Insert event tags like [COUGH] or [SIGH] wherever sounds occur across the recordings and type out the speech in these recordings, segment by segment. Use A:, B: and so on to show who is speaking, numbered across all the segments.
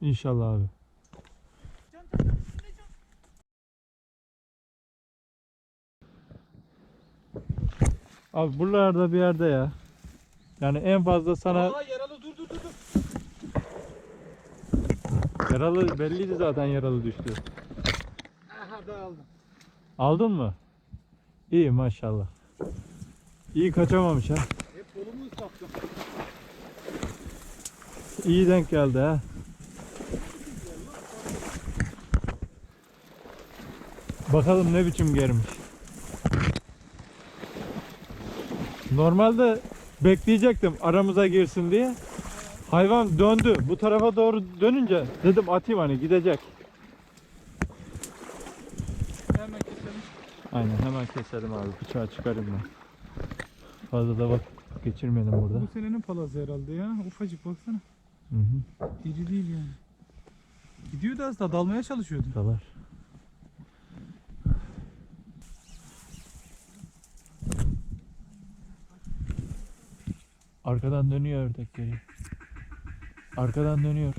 A: İnşallah abi. Abi buralarda bir yerde ya. Yani en fazla sana
B: Aa yaralı dur dur dur. dur.
A: yaralı belliydi zaten yaralı düştü.
B: Aha da aldım.
A: Aldın mı? İyi maşallah. İyi kaçamamış ha.
B: Hep kolumu ıslattım.
A: İyi denk geldi ha. Bakalım ne biçim germiş. Normalde bekleyecektim aramıza girsin diye. Hayvan döndü. Bu tarafa doğru dönünce dedim atayım hani gidecek.
B: Hemen keselim.
A: Aynen hemen keselim abi. Bıçağı çıkarayım ben. Fazla da vakit geçirmedim burada.
B: Bu senenin palazı herhalde ya. Ufacık baksana.
A: Hı hı.
B: İri değil yani. Gidiyordu az daha dalmaya çalışıyordu.
A: Dalar. Arkadan dönüyor ördek geri. Arkadan dönüyor.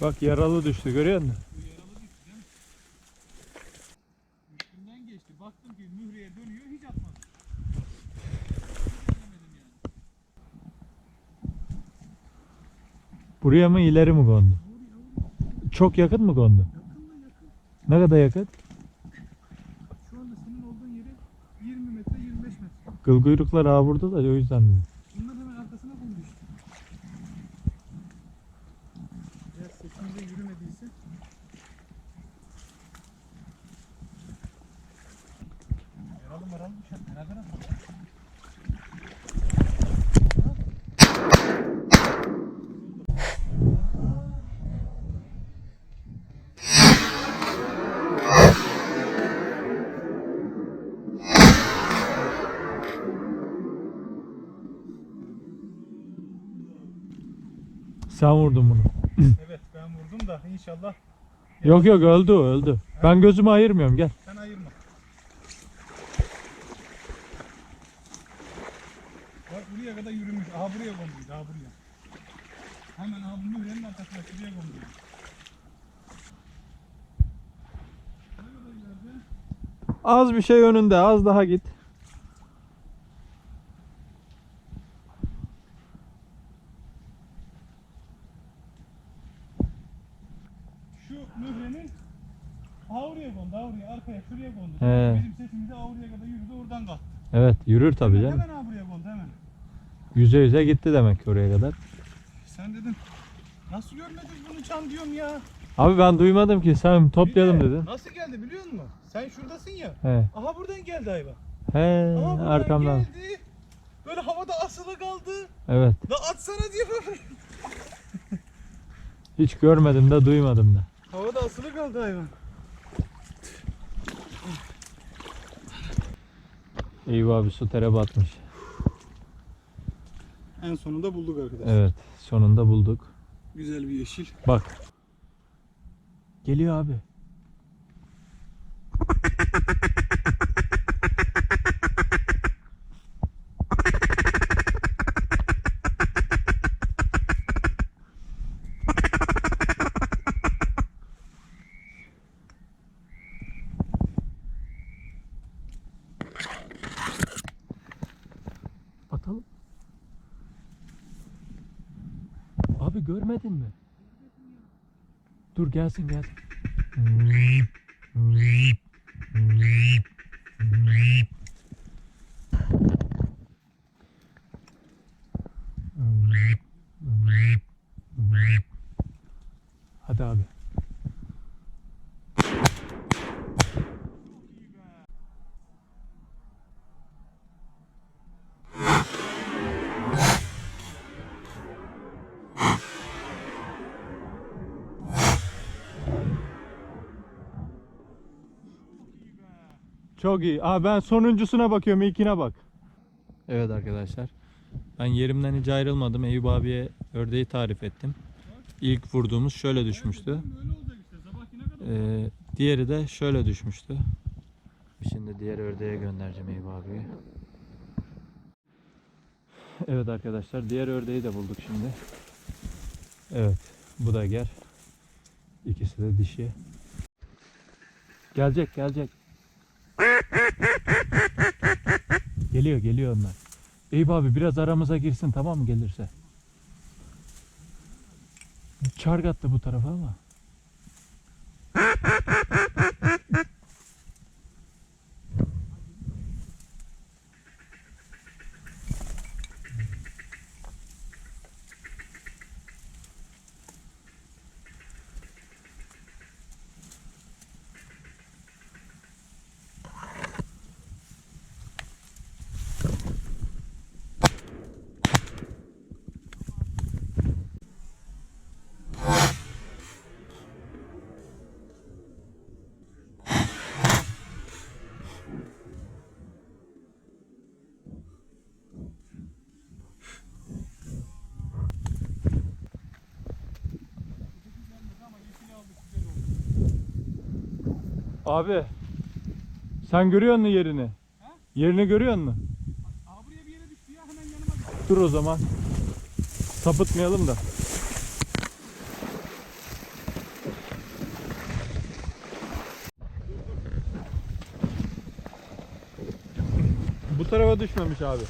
A: Bak yaralı düştü görüyor musun?
B: Üstünden geçti. Baktım ki mühreye dönüyor hiç atmadı.
A: Buraya mı ileri mi kondu? Çok yakın mı kondu? Ne kadar yakın?
B: Şu anda senin olduğun yere 20 metre 25 metre.
A: Kıl kuyruklar ha burada da o yüzden mi? Sen vurdun bunu.
B: Evet ben vurdum da inşallah
A: Yok yok öldü o öldü. Ben gözümü ayırmıyorum gel.
B: sen ayırma. Bak buraya kadar yürümüş. Aha buraya konduydu. Aha buraya. Hemen aha bu mührenin arkasına şuraya ileride?
A: Az bir şey önünde az daha git.
B: Şu mührenin Avruya kondu, Avruya arkaya şuraya kondu.
A: He.
B: Bizim sesimizi Avruya kadar yürüdü oradan kalktı.
A: Evet yürür tabii canım.
B: Hemen Avruya kondu hemen.
A: Yüze yüze gitti demek ki oraya kadar.
B: Sen dedin nasıl görmedin bunu çan diyorum ya.
A: Abi ben duymadım ki sen toplayalım
B: Bir de
A: dedin.
B: Nasıl geldi biliyor musun? Sen şuradasın ya.
A: He.
B: Aha buradan geldi hayvan.
A: He
B: Aha buradan
A: arkamdan.
B: geldi. Böyle havada asılı kaldı.
A: Evet.
B: La atsana diyor.
A: Hiç görmedim de duymadım da.
B: Havada asılı kaldı hayvan.
A: Eyvah bir su tere batmış.
B: En sonunda bulduk arkadaşlar.
A: Evet sonunda bulduk.
B: Güzel bir yeşil.
A: Bak. Geliyor abi. [LAUGHS] Abi görmedin mi? Dur gelsin gelsin. Hadi abi. Çok iyi. Aa ben sonuncusuna bakıyorum. İlkine bak. Evet arkadaşlar. Ben yerimden hiç ayrılmadım. Eyüp abiye ördeği tarif ettim. İlk vurduğumuz şöyle düşmüştü. Ee, diğeri de şöyle düşmüştü. Şimdi diğer ördeğe göndereceğim Eyüp abiye. Evet arkadaşlar diğer ördeği de bulduk şimdi. Evet bu da ger. İkisi de dişi. Gelecek gelecek. Geliyor geliyor onlar. Eyüp abi biraz aramıza girsin tamam mı gelirse. Çark attı bu tarafa ama. Abi sen görüyor musun yerini? Yerini görüyor musun?
B: Aha buraya bir yere düştü ya. Hemen yanıma.
A: Dur o zaman. Sapıtmayalım da. Bu tarafa düşmemiş abi.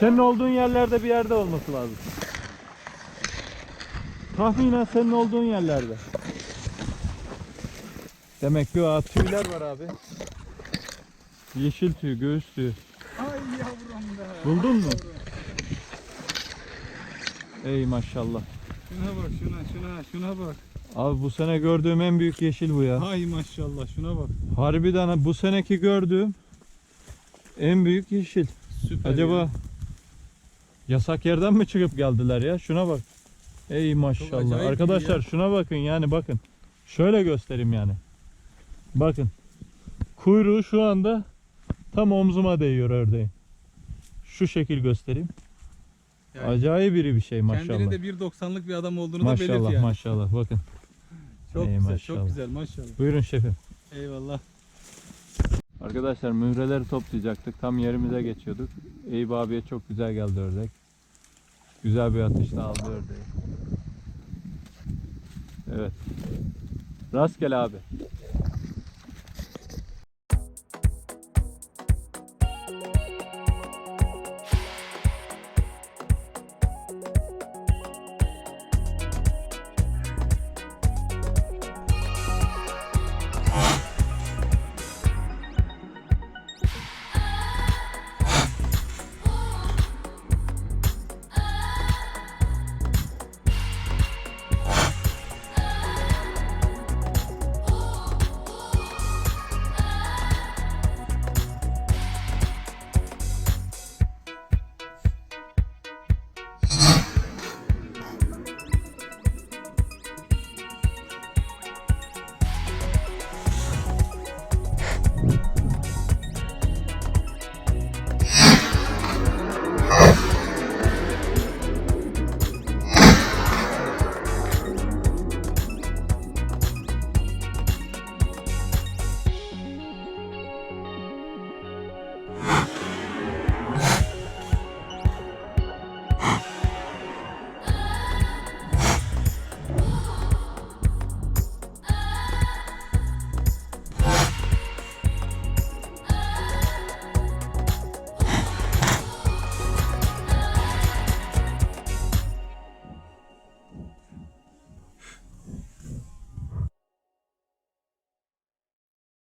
A: Senin olduğun yerlerde bir yerde olması lazım. Tahminen senin olduğun yerlerde. Demek ki o tüyler var abi. Yeşil tüy, göğüs tüyü.
B: Ay yavrum be.
A: Buldun mu? Ey maşallah.
B: Şuna bak şuna şuna şuna bak.
A: Abi bu sene gördüğüm en büyük yeşil bu ya.
B: Ay maşallah şuna bak.
A: Harbiden ha, bu seneki gördüğüm en büyük yeşil.
B: Süper
A: Acaba
B: ya.
A: yasak yerden mi çıkıp geldiler ya? Şuna bak. Ey maşallah. Arkadaşlar şuna bakın yani bakın. Şöyle göstereyim yani. Bakın. Kuyruğu şu anda tam omzuma değiyor ördeğin. Şu şekil göstereyim.
B: Yani
A: Acayip biri bir şey maşallah.
B: Kendini de 1.90'lık bir adam olduğunu da belirt
A: Maşallah
B: yani.
A: maşallah bakın.
B: Çok
A: Ey
B: güzel
A: maşallah.
B: çok güzel maşallah.
A: Buyurun şefim.
B: Eyvallah.
A: Arkadaşlar mühreleri toplayacaktık. Tam yerimize geçiyorduk. Eyüp abiye çok güzel geldi ördek. Güzel bir atışla aldı ördeği. Evet. Rastgele abi.